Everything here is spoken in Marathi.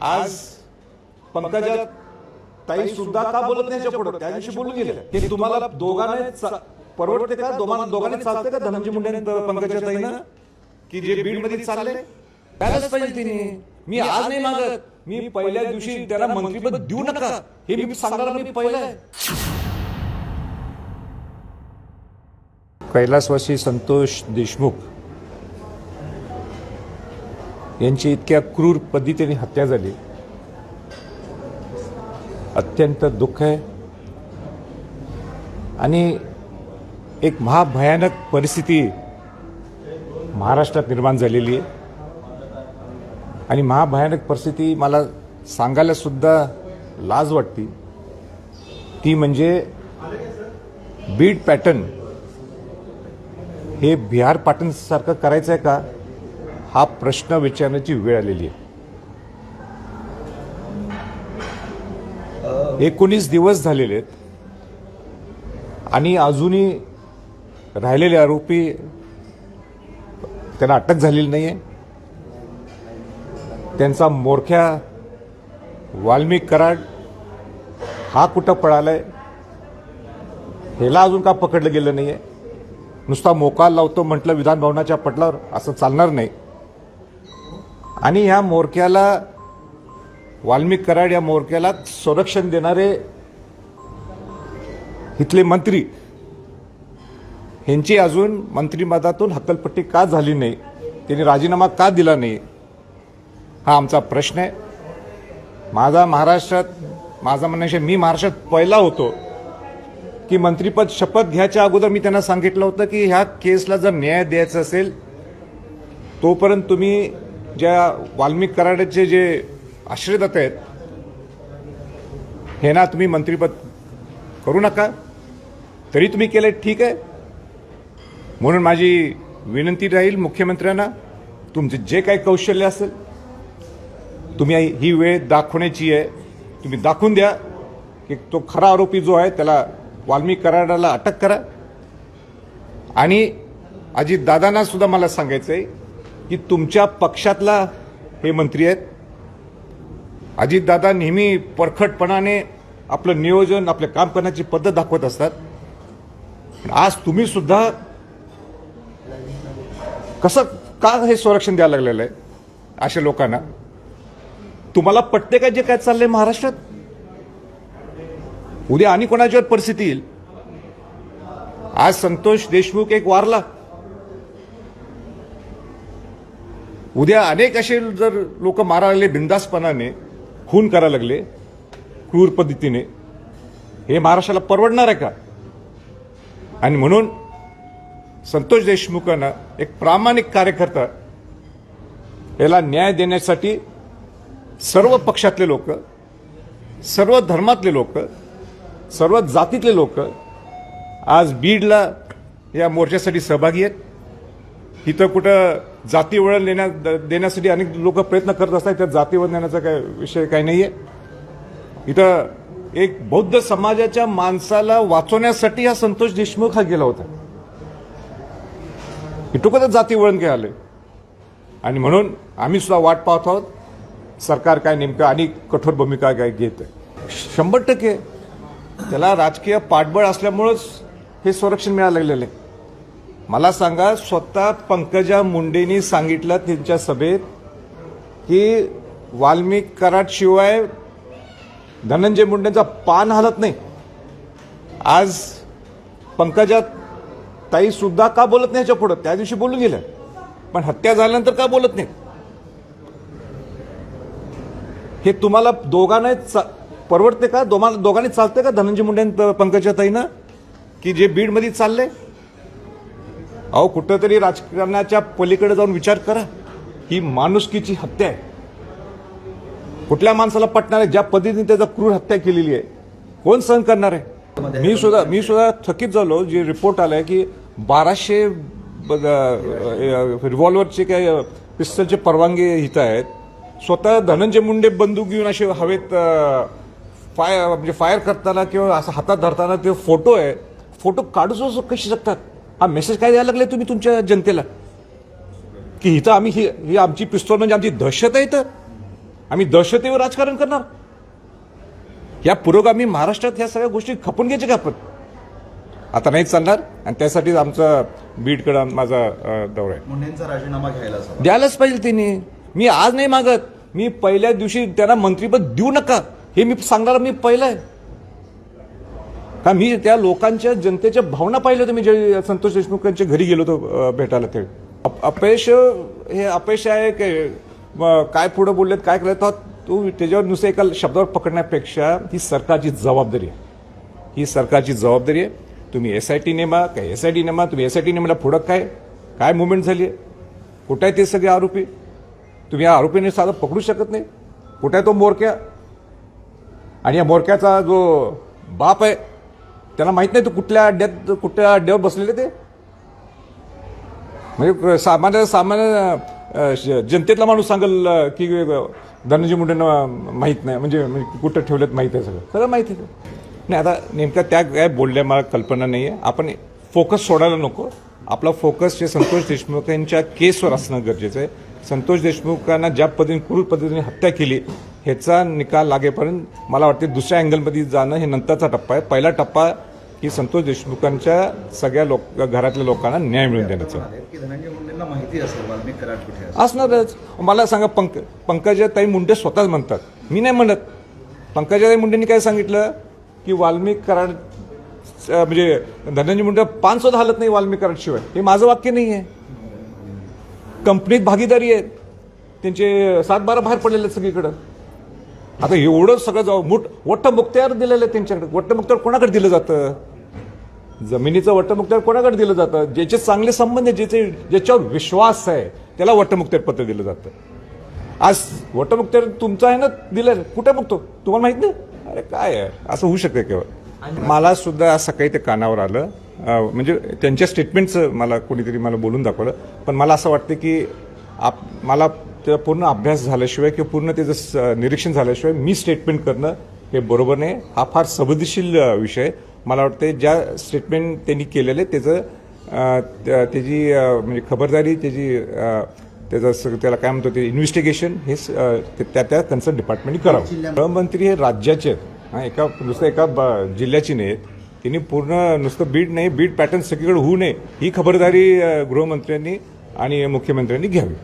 आज पंकजा ताई सुद्धा का बोलत नाही याच्यापुढे त्या दिवशी बोलून गेले. की तुम्हाला दोघांना चा- परवडते का? दोघांना दोघांनी चालते का धनंजय मुंडे आणि पंकजा ताईनं? की जे बीडमध्ये चालले? द्यायलाच पाहिजे तिने. मी आज नाही मागत. मी पहिल्या दिवशी त्याला मंत्रीपद देऊ नका. हे मी सांगायला मी पहिलं आहे. कैलासवासी संतोष देशमुख. यांची इतक्या क्रूर पद्धतीने हत्या झाली. अत्यंत दुःख आहे. आणि एक महाभयानक परिस्थिती महाराष्ट्रात निर्माण झालेली आहे. आणि महाभयानक परिस्थिती मला सांगायला सुद्धा लाज वाटते. ती म्हणजे बीड पॅटर्न हे बिहार पॅटर्नसारखं करायचं आहे का? हा प्रश्न विचारण्याची वेळ आलेली आहे. एकोणीस दिवस झालेले आहेत. आणि अजूनही राहिलेले आरोपी त्यांना अटक झालेली नाही आहे त्यांचा मोरख्या वाल्मिक कराड हा कुठं पळालाय ह्याला अजून का पकडलं गेलं नाही आहे नुसता मोकाल लावतो म्हटलं विधान भवनाच्या पटलावर असं चालणार नाही. आणि ह्या मोरक्याला वाल्मिक कराड या मोरक्याला संरक्षण देणारे इथले मंत्री. ह्यांची अजून मंत्रिमंडळातून हक्कलपट्टी का झाली नाही? त्यांनी राजीनामा का दिला नाही? हा आमचा प्रश्न आहे. माझा महाराष्ट्रात माझा म्हणण्याचे मी महाराष्ट्रात पहिला होतो की मंत्रीपद शपथ घ्यायच्या अगोदर मी त्यांना सांगितलं होतं की ह्या केसला जर न्याय द्यायचा असेल तोपर्यंत तुम्ही ज्या वाल्मिक कराडाचे जे आश्रयदाते आहेत हे ना तुम्ही मंत्रीपद करू नका. तरी तुम्ही केलं ठीक आहे. म्हणून माझी विनंती राहील मुख्यमंत्र्यांना तुमचे जे काही कौशल्य असेल तुम्ही ही वेळ दाखवण्याची आहे. तुम्ही दाखवून द्या की तो खरा आरोपी जो आहे त्याला वाल्मिक कराडाला अटक करा. आणि अजितदादांना सुद्धा मला सांगायचं आहे की तुमच्या पक्षातला हे मंत्री आहेत. अजितदादा नेहमी परखटपणाने आपलं नियोजन आपले काम करण्याची पद्धत दाखवत असतात. आज तुम्ही सुद्धा कसं का हे संरक्षण द्यायला लागलेलं आहे अशा लोकांना? तुम्हाला पटते का जे काय चाललंय महाराष्ट्रात? उद्या आणि कोणाच्यावर परिस्थिती येईल? आज संतोष देशमुख एक वारला. उद्या अनेक असे जर लोक मारायला लागले बिंदासपणाने खून करायला लागले क्रूर पद्धतीने हे महाराष्ट्राला परवडणार आहे का? आणि म्हणून संतोष देशमुखांना एक प्रामाणिक कार्यकर्ता याला न्याय देण्यासाठी सर्व पक्षातले लोक सर्व धर्मातले लोक सर्व जातीतले लोक आज बीडला या मोर्चासाठी सहभागी आहेत. इथं कुठं जाती वळण देण्या देण्यासाठी अनेक लोक प्रयत्न करत असतात त्या जाती वळण देण्याचा काय विषय काही नाही आहे इथं एक बौद्ध समाजाच्या माणसाला वाचवण्यासाठी हा संतोष देशमुख हा गेला होता. इटुकत जाती वळण काय आलं आणि म्हणून आम्ही सुद्धा वाट पाहत आहोत. सरकार काय नेमकं आणि कठोर भूमिका काय घेत आहे. शंभर टक्के त्याला राजकीय पाठबळ असल्यामुळंच हे संरक्षण मिळायला लागलेलं आहे. मला सांगा स्वतः पंकजा मुंडेंनी सांगितलं त्यांच्या सभेत की वाल्मिक कराटशिवाय धनंजय मुंडेंचा पान हलत नाही. आज पंकजा ताई सुद्धा का बोलत नाही याच्या पुढं? त्या दिवशी बोलून गेल्या. पण हत्या झाल्यानंतर का बोलत नाही? हे तुम्हाला दोघांना चा- परवडते का? दोघांनी चालते का धनंजय मुंडे पंकजा ताईनं? की जे बीडमध्ये चाललंय? अहो कुठंतरी राजकारणाच्या पलीकडे जाऊन विचार करा. ही माणुसकीची हत्या आहे. कुठल्या माणसाला पटणार आहे? ज्या पद्धतीने त्याचा क्रूर हत्या केलेली आहे. कोण सहन करणार आहे? मी सुद्धा मी सुद्धा थकीत झालो. जे रिपोर्ट आलाय की बाराशे रिव्हॉल्वरचे काय पिस्तलचे परवानगी हित आहेत. स्वतः धनंजय मुंडे बंदूक घेऊन असे हवेत फायर म्हणजे फायर करताना किंवा असं हातात धरताना ते फोटो आहे. फोटो काढू कशी शकतात? हा मेसेज काय द्यायला लागले तुम्ही तुमच्या जनतेला? की इथं आम्ही ही ही आमची पिस्तोल म्हणजे आमची दहशत आहे इथं. आम्ही दहशतीवर राजकारण करणार. या पुरोगामी महाराष्ट्रात ह्या सगळ्या गोष्टी खपून घ्यायच्या का आपण? आता नाहीच चालणार आणि त्यासाठीच आमचा बीडकडं माझा दौरा आहे. मुंडेंचा राजीनामा घ्यायलाच हवा. द्यायलाच पाहिजे त्यांनी. मी आज नाही मागत. मी पहिल्या दिवशी त्यांना मंत्रीपद देऊ नका. हे मी सांगणार मी पहिलं आहे. का मी त्या लोकांच्या जनतेच्या भावना पाहिल्या होत्या. मी जे संतोष देशमुखांच्या घरी गेलो होतो भेटायला ते. अप- अपयश हे अपयश आहे की काय पुढे बोललेत काय केलं तर तू त्याच्यावर नुसतं एका शब्दावर पकडण्यापेक्षा ही सरकारची जबाबदारी आहे. ही सरकारची जबाबदारी आहे. तुम्ही एस आय टी नेमा काय एस आय टी नेमा तुम्ही एस आय टी नेमाला पुढं काय काय मुवमेंट झाली आहे? कुठं आहे ते सगळे आरोपी? तुम्ही या आरोपीने साधं पकडू शकत नाही. कुठं आहे तो मोरक्या? आणि या मोरक्याचा जो बाप आहे त्याला माहीत नाही तो कुठल्या अड्ड्यात कुठल्या अड्ड्यावर बसलेले ते? म्हणजे सामान्य सामान्य श- जनतेतला माणूस सांगेल की अ, धनंजय मुंडेंना माहीत नाही. म्हणजे म्हणजे कुठं ठेवलेत माहीत आहे सगळं. सगळं माहिती आहे नाही आता नेमक्या त्या काय बोलल्या मला कल्पना नाही आहे आपण फोकस सोडायला नको. आपला फोकस हे संतोष देशमुख यांच्या केसवर असणं गरजेचं आहे. संतोष देशमुखांना ज्या पद्धतीने क्रूर पद्धतीने हत्या केली ह्याचा निकाल लागेपर्यंत मला वाटते दुसऱ्या अँगलमध्ये जाणं हे नंतरचा टप्पा आहे. पहिला टप्पा की संतोष देशमुखांच्या सगळ्या लोक घरातल्या लोकांना न्याय मिळून देण्याचा. माहिती असणारच. मला सांगा पंक पंकजाताई मुंडे स्वतःच म्हणतात. मी नाही म्हणत. पंकजाताई मुंडेंनी काय सांगितलं? की वाल्मिक कराड म्हणजे धनंजय मुंडे पान सुद्धा हालत नाही वाल्मिक कराडशिवाय हे माझं वाक्य नाही आहे कंपनीत भागीदारी आहे त्यांचे सात बारा बाहेर पडलेले आहेत सगळीकडं. आता एवढं सगळं जाऊ मुठ वट्ट मुक्त्यावर दिलेलं आहे त्यांच्याकडे. वट्ट मुक्त्यावर कोणाकडे दिलं जातं? जमिनीचं वटमुक्त्यावर कोणाकडे दिलं जातं? ज्याचे चांगले संबंध ज्याचे ज्याच्यावर विश्वास आहे त्याला वट्टमुक्त्यार पत्र दिलं जातं. आज वट्टमुक्त्यार तुमचं आहे ना दिलं. कुठे बघतो तुम्हाला माहीत नाही? अरे काय आहे? असं होऊ शकतं केवळ. मला सुद्धा आज सकाळी ते कानावर आलं. म्हणजे त्यांच्या स्टेटमेंटचं मला कोणीतरी मला बोलून दाखवलं. पण मला असं वाटतं की आप मला त्याचा पूर्ण अभ्यास झाल्याशिवाय किंवा पूर्ण त्याचं स- निरीक्षण झाल्याशिवाय मी स्टेटमेंट करणं हे बरोबर नाही. हा फार संवेदनशील विषय आहे. मला वाटते ज्या स्टेटमेंट त्यांनी केलेले त्याचं त्या- त्याची अ, म्हणजे खबरदारी त्याची त्याचं सगळं त्याला काय म्हणतो ते इन्व्हेस्टिगेशन हे त्या त्या कन्सर्न डिपार्टमेंटने करावं. गृहमंत्री हे राज्याचे आहेत हा एका नुसतं एका ब- जिल्ह्याची नाही आहेत त्यांनी पूर्ण नुसतं बीड नाही बीड पॅटर्न सगळीकडे होऊ नये ही खबरदारी गृहमंत्र्यांनी आणि मुख्यमंत्र्यांनी घ्यावी.